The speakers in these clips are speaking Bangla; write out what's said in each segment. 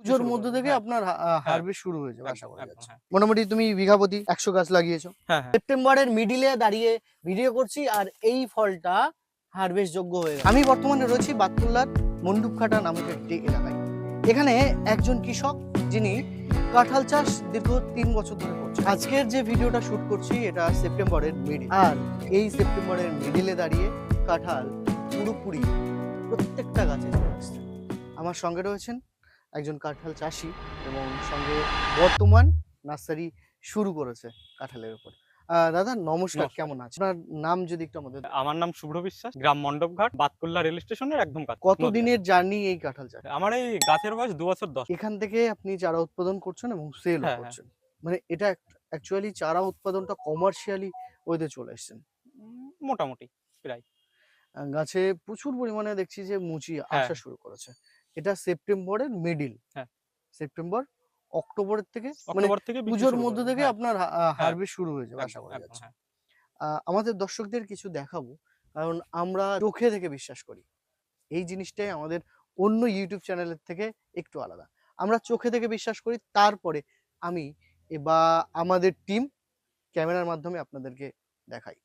পুজোর মধ্যে থেকে হ্যাঁ। আপনার হারভেস্ট শুরু হয়েছে আশা একদম, করা যাচ্ছে হ্যাঁ। মোটামুটি তুমি বিঘাপতি একশো গাছ লাগিয়েছো। হ্যাঁ হ্যাঁ। সেপ্টেম্বরের মিডিলে দাঁড়িয়ে ভিডিও করছি আর এই ফলটা হারভেস্ট যোগ্য হয়ে আমি বর্তমানে রয়েছি বাতকুল্লার মন্ডুপখাটা নামক একটি এলাকায়। এখানে একজন কৃষক যিনি কাঁঠাল চাষ দীর্ঘ তিন বছর ধরে করছে আজকের যে ভিডিওটা শুট করছি এটা সেপ্টেম্বরের মিডিল আর এই সেপ্টেম্বরের মিডিলে দাঁড়িয়ে কাঁঠাল পুরোপুরি প্রত্যেকটা গাছে আমার সঙ্গে রয়েছেন একজন কাঁঠাল চাষি এবং সঙ্গে বর্তমান নার্সারি শুরু করেছে কাঁঠালের উপর। দাদা নমস্কার। কেমন আছে আপনার নাম যদি একটু আমাদের আমার নাম শুভ্র বিশ্বাস গ্রাম মণ্ডপঘাট বাতকুল্লা রেল স্টেশনের একদম কাছে। কত নদিয়া। দিনের জার্নি এই কাঁঠাল চাষ? আমার এই গাছের বয়স দু বছর দশ। এখান থেকে আপনি চারা উৎপাদন করছেন এবং সেল হ্যাঁ। করছেন। মানে এটা অ্যাকচুয়ালি চারা উৎপাদনটা কমার্শিয়ালি ওইতে চলে এসেছেন? মোটামুটি আহ, গাছে প্রচুর পরিমাণে দেখছি যে মুচি হ্যাঁ। আসা শুরু করেছে। এটা সেপ্টেম্বরের মিডিল হ্যাঁ। সেপ্টেম্বর অক্টোবরের থেকে মানে অক্টোবর থেকে পুজোর মধ্যে থেকে হ্যাঁ, আপনার হারভেস্ট শুরু হয়ে যাবে আশা করা যাচ্ছে হ্যাঁ। আমাদের দর্শকদের কিছু দেখাবো। কারণ আমরা চোখে থেকে বিশ্বাস করি। এই জিনিসটাই আমাদের অন্য ইউটিউব চ্যানেলের থেকে একটু আলাদা। আমরা চোখে থেকে বিশ্বাস করি তারপরে আমি বা আমাদের টিম ক্যামেরার মাধ্যমে আপনাদেরকে দেখাই।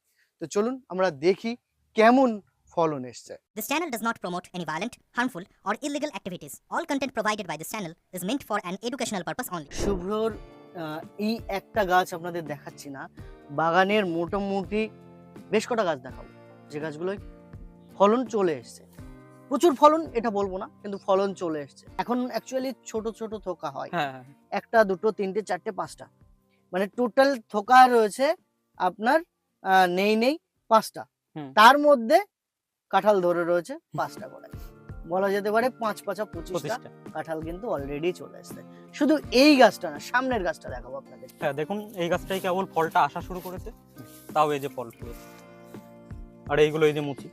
তো চলুন আমরা দেখি কেমন ফলন এসছে This channel does not promote any violent, harmful, or illegal activities. All content provided by this channel is meant for an educational purpose only. শুভ্রর আহ, এই একটা গাছ আপনাদের দেখাচ্ছি না। বাগানের মোটামুটি বেশ কটা গাছ দেখাবো। যে গাছগুলোয় ফলন চলে এসছে। প্রচুর ফলন এটা বলব না কিন্তু ফলন চলে এসছে। এখন অ্যাকচুয়ালি ছোট ছোট থোকা হয়। হ্যাঁ হ্যাঁ, একটা দুটো তিনটে চারটে পাঁচটা। মানে টোটাল থোকা রয়েছে আপনার আহ, নেই নেই পাঁচটা। হুম। তার মধ্যে কাঁঠাল ধরে রয়েছে পাঁচটা করে। বলা যেতে পারে পাঁচ পাঁচা পঁচিশটা কাঁঠাল কিন্তু অলরেডি চলে আসছে শুধু এই গাছটা না সামনের গাছটা দেখাবো আপনাদের। হ্যাঁ দেখুন এই গাছটাই কেবল ফলটা আসা শুরু করেছে তাও এই যে ফল আর এইগুলো এই যে মুচি।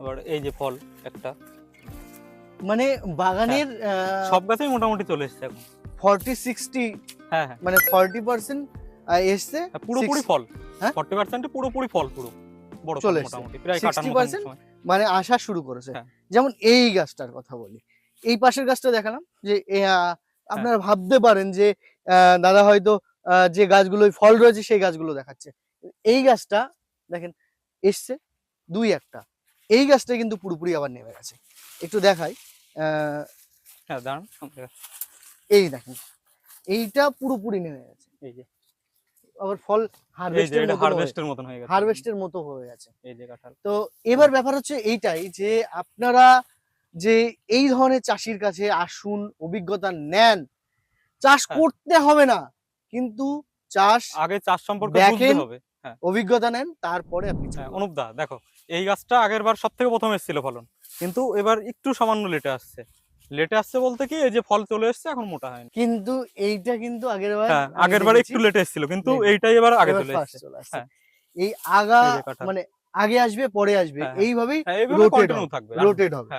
আবার এই যে ফল একটা। মানে বাগানের সব গাছেই মোটামুটি চলে এসছে এখন। ফর্টি সিক্সটি হ্যাঁ হ্যাঁ। মানে ফর্টি পার্সেন্ট এসছে হ্যাঁ, পুরোপুরি ফল। হ্যাঁ? ফর্টি পার্সেন্ট পুরোপুরি ফল পুরো। বড় চলে। মোটামুটি প্রায় কাটার 60% মতন সময়। মানে আসা শুরু করেছে হ্যাঁ। যেমন এই গাছটার কথা বলি এই পাশের গাছটা দেখালাম যে আপনারা ভাবতে পারেন যে দাদা হয়তো যে গাছগুলো ফল রয়েছে সেই গাছগুলো দেখাচ্ছে এই গাছটা দেখেন এসছে দুই একটা এই গাছটা কিন্তু পুরোপুরি আবার নেমে গেছে একটু দেখাই আহ, হ্যাঁ। এই দেখেন এইটা পুরোপুরি নেমে গেছে এই যে আবার ফল হারভেস্টের মতো হারভেস্টের মতন হয়ে গেছে। হারভেস্টের মতো হয়ে গেছে। এই যে কাঁঠাল। তো এবার ব্যাপার হচ্ছে এইটাই যে আপনারা যে এই ধরনের চাষির কাছে আসুন অভিজ্ঞতা নেন। চাষ হ্যাঁ। করতে হবে না কিন্তু চাষ আগে চাষ সম্পর্কে দেখেন, হবে। হ্যাঁ। অভিজ্ঞতা নেন তারপরে আপনি হ্যাঁ, অনুপ দা দেখো এই গাছটা আগের বার সব থেকে প্রথম এসেছিল ফলন কিন্তু এবার একটু সামান্য লেটে আসছে। লেটে আসছে বলতে কি এই যে ফল চলে এসছে এখন মোটা হয়নি কিন্তু এইটা কিন্তু আগের বার হ্যাঁ আমি আগের বার একটু লেটে এসেছিল কিন্তু এইটাই এবার আগে চলে এসছে। হ্যাঁ। এই আগা। মানে আগে আসবে পরে আসবে হ্যাঁ। এইভাবেই হবে, থাকবে রোটেট হবে।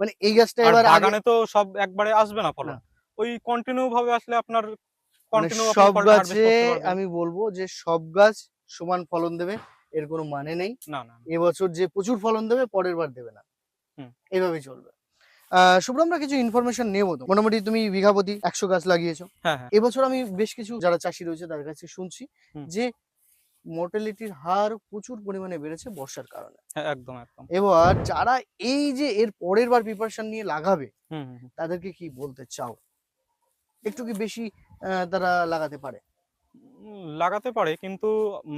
মানে এই গাছটা এবার বাগানে তো সব একবারে আসবে না ফলন ওই কন্টিনিউ ভাবে আসলে আপনার মানে কন্টিনিউ সব গাছে আমি বলব যে সব গাছ সমান ফলন দেবে এর কোনো মানে নেই না না না। এবছর যে প্রচুর ফলন দেবে পরের বার দেবে না। এইভাবেই চলবে শুভ্র আমরা কিছু ইনফরমেশন নেব তো। মোটামুটি তুমি বিঘাপতি একশো গাছ লাগিয়েছো। হ্যাঁ হ্যাঁ। এবছর আমি বেশ কিছু যারা চাষি রয়েছে তাদের কাছে শুনছি যে মর্টালিটির হার প্রচুর পরিমাণে বেড়েছে বর্ষার কারণে। হ্যাঁ একদম একদম। এবার যারা এই যে এর পরের বার প্রিপারেশন নিয়ে লাগাবে। তাদেরকে কি বলতে চাও? একটু কি বেশি তারা লাগাতে পারে? লাগাতে পারে কিন্তু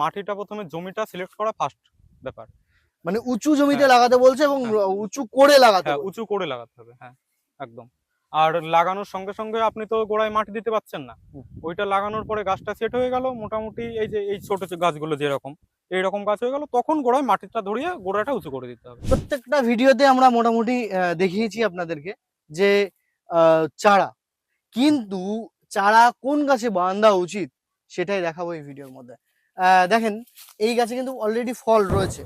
মাটিটা প্রথমে জমিটা সিলেক্ট করা ফার্স্ট ব্যাপার। মানে উঁচু জমিতে হ্যাঁ। লাগাতে বলছে এবং হ্যাঁ। উঁচু করে লাগাতে হ্যাঁ বলছে। উঁচু করে লাগাতে হবে হ্যাঁ একদম। আর লাগানোর সঙ্গে সঙ্গে আপনি তো গোড়ায় মাটি দিতে পারছেন না। ওইটা লাগানোর পরে গাছটা সেট হয়ে গেল মোটামুটি এই যে এই ছোট ছোট গাছগুলো যেরকম এইরকম গাছ হয়ে গেল তখন গোড়ায় মাটিটা ধরিয়ে গোড়াটা উঁচু করে দিতে হবে। প্রত্যেকটা ভিডিওতে আমরা মোটামুটি দেখিয়েছি আপনাদেরকে যে চারা। কিন্তু চারা কোন গাছে বাঁধা উচিত সেটাই দেখাবো এই ভিডিওর মধ্যে। দেখেন এই গাছে কিন্তু অলরেডি ফল রয়েছে।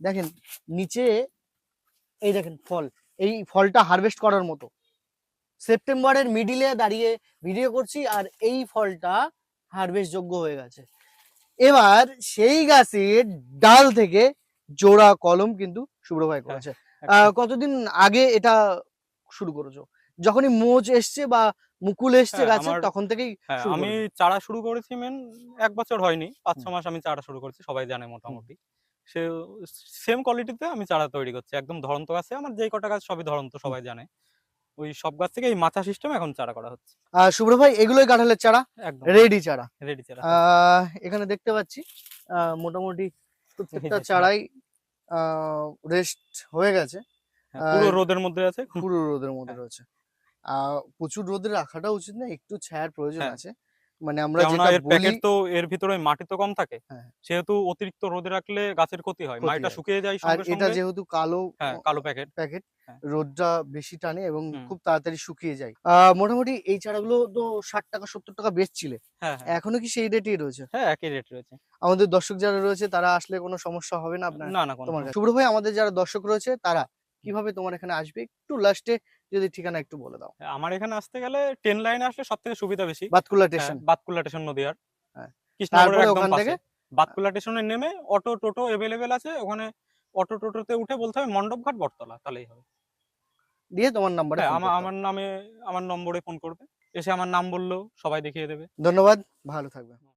দেখেন নিচে এই দেখেন ফল। এই ফলটা হারভেস্ট করার মতো। সেপ্টেম্বরের মিডিলে দাঁড়িয়ে ভিডিও করছি আর এই ফলটা হারভেস্ট যোগ্য হয়ে গেছে। এবার সেই গাছের ডাল থেকে জোড়া কলম কিন্তু শুভ্র ভাই করেছে। আহ, কতদিন আগে এটা শুরু করেছ? যখনই মোজ এসছে বা মুকুল এসছে হ্যাঁ, গাছে তখন থেকেই হ্যাঁ আমি চারা শুরু করেছি মেন এক বছর হয়নি। পাঁচ ছ মাস আমি চারা শুরু করেছি সবাই জানে মোটামুটি। সে সেম কোয়ালিটিতে আমি চারা তৈরি করছি। একদম ধরন্ত গাছে আমার যেই কটা গাছ সবই ধরন্ত সবাই জানে। ওই সব গাছ থেকে এই মাথা সিস্টেম এখন চারা করা হচ্ছে। আহ, শুভ্র ভাই এগুলোই কাঁঠালের চারা? একদম। রেডি চারা? রেডি চারা। এখানে দেখতে পাচ্ছি মোটামুটি প্রত্যেকটা যে চারাই রেস্ট হয়ে গেছে। হ্যাঁ, পুরো রোদের মধ্যে আছে। পুরো রোদের মধ্যে হ্যাঁ। রয়েছে। আহ, প্রচুর রোদে রাখাটা উচিত না একটু ছায়ার প্রয়োজন হ্যাঁ। আছে। মানে আমরা যেটা প্যাকেট তো এর ভিতরে মাটি তো কম থাকে। হ্যাঁ। সেহেতু অতিরিক্ত রোদে রাখলে গাছের ক্ষতি হয় মাটিটা শুকিয়ে যায় আর সঙ্গে এটা যেহেতু কালো হ্যাঁ কালো প্যাকেট প্যাকেট হ্যাঁ। রোদটা বেশি টানে এবং খুব তাড়াতাড়ি শুকিয়ে যায়। মোটামুটি এই চারাগুলো তো ষাট টাকা সত্তর টাকা বেচছিলে। হ্যাঁ হ্যাঁ। এখনও কি সেই রেটেই রয়েছে? হ্যাঁ একই রেট রয়েছে। আমাদের দর্শক যারা রয়েছে তারা আসলে কোনো সমস্যা হবে না আপনার? না না তোমার শুভ্র ভাই আমাদের যারা দর্শক রয়েছে তারা কীভাবে তোমার এখানে আসবে? একটু লাস্টে যদি ঠিকানা একটু বলে দাও। আমার এখানে আসতে গেলে ট্রেন লাইনে আসলে সব থেকে সুবিধা বেশি। বাতকুল্লা হ্যাঁ, স্টেশন বাতকুল্লা স্টেশন নদীয়ার। হ্যাঁ। কৃষ্ণনগরের ওখান থেকে? বাতকুল্লা স্টেশনে নেমে অটো টোটো এভেলেবেল আছে ওখানে অটো টোটোতে উঠে বলতে হবে মণ্ডপঘাট বটতলা তাহলেই হবে। দিয়ে তোমার নাম্বারে হ্যাঁ আমার আমার নামে আমার নম্বরে ফোন করবে এসে আমার নাম বলল সবাই দেখিয়ে দেবে। ধন্যবাদ ভালো থাকবে।